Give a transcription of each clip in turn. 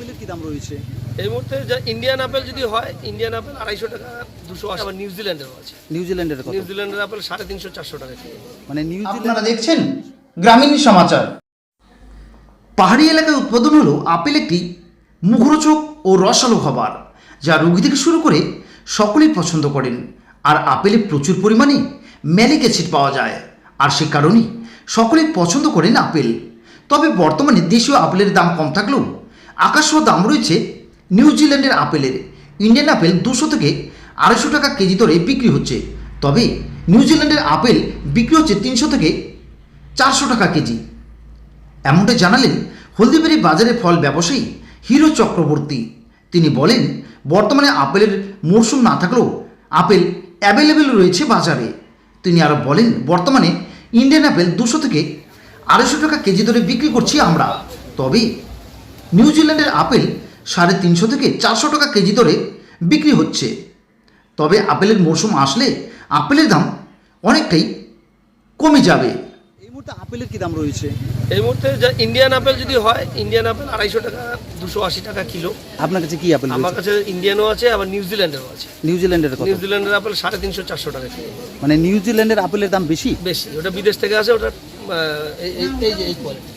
আপেলের কি দাম রয়েছে? এই মুহূর্তে যা ইন্ডিয়ান আপেল যদি হয় ইন্ডিয়ান আপেল আড়াইশো টাকা দুশো আশি আবার নিউজিল্যান্ডেরও আছে। নিউজিল্যান্ডের নিউজিল্যান্ডের আপেল সাড়ে তিনশো চারশো টাকা মানে আপনারা দেখছেন গ্রামীণ সমাচার। পাহাড়ি এলাকায় উৎপাদন হলো আপেল একটি মুখরোচক ও রসালো খাবার যা রোগী থেকে শুরু করে সকলেই পছন্দ করেন। আর আপেলে প্রচুর পরিমাণে ম্যালিক অ্যাসিড পাওয়া যায়। আর সে কারণেই সকলেই পছন্দ করেন আপেল। তবে বর্তমানে দেশীয় আপেলের দাম কম থাকলেও আকাশছোঁয়া দাম রয়েছে নিউজিল্যান্ডের আপেলের। ইন্ডিয়ান আপেল দুশো থেকে আড়াইশো টাকা কেজি দরে বিক্রি হচ্ছে। তবে নিউজিল্যান্ডের আপেল বিক্রি হচ্ছে তিনশো থেকে চারশো টাকা কেজি। এমনটা জানালেন হলদিবাড়ি বাজারে ফল ব্যবসায়ী হিরো চক্রবর্তী। তিনি বলেন, বর্তমানে আপেলের মরশুম না থাকলেও আপেল অ্যাভেলেবেল রয়েছে বাজারে। তিনি আরও বলেন, বর্তমানে ইন্ডিয়ান আপেল দুশো থেকে আড়াইশো টাকা কেজি দরে বিক্রি করছি আমরা। তবে নিউজিল্যান্ডের আপেল সাড়ে তিনশো থেকে চারশো টাকা কেজি দরে বিক্রি হচ্ছে। তবে আপেলের মরশুম আসলে আপেলের দাম অনেকটাই কমে যাবে। এই মুহূর্তে আপেলের কি দাম রয়েছে? এই মুহূর্তে যা ইন্ডিয়ান আপেল যদি হয় ইন্ডিয়ান আপেল আড়াইশো টাকা দুশো আশি টাকা কিলো। আপনার কাছে কি আপেল আমার কাছে ইন্ডিয়ানও আছে আবার নিউজিল্যান্ডেরও আছে। নিউজিল্যান্ডের কত? নিউজিল্যান্ডের আপেল সাড়ে তিনশো চারশো টাকা কিলো। মানে নিউজিল্যান্ডের আপেলের দাম বেশি? বেশি ওটা বিদেশ থেকে আসে ওটা আহ, এই- এই- এই যে এই কোয়ালিটি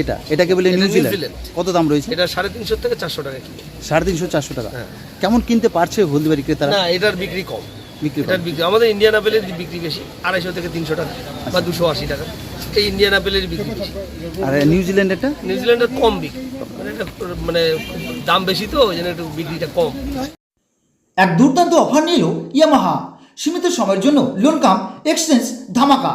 এটা এটাকে বলে নিউজিল্যান্ড। কত দাম রয়েছে? এটা সাড়ে তিনশো থেকে চারশো টাকা কিলো। সাড়ে তিনশো চারশো টাকা। হ্যাঁ। কেমন কিনতে পারছে হলদিবাড়ি ক্রেতারা? না এটার বিক্রি কম। বিক্রি এটার বিক্রি আমাদের ইন্ডিয়ান আপেলের বিক্রি বেশি আড়াইশো থেকে তিনশো টাকা বা দুশো আশি টাকা। এই ইন্ডিয়ান আপেলের বিক্রি বেশি। আর নিউজিল্যান্ডেরটা নিউজিল্যান্ডের কম বিক্রি। মানে এটা মানে দাম বেশি তো ওই জন্য একটু বিক্রিটা কম। এক দুর্দান্ত অফার নিল ইয়ামাহা। সীমিত সময়ের জন্য লোন কাম এক্সচেঞ্জ ধামাকা।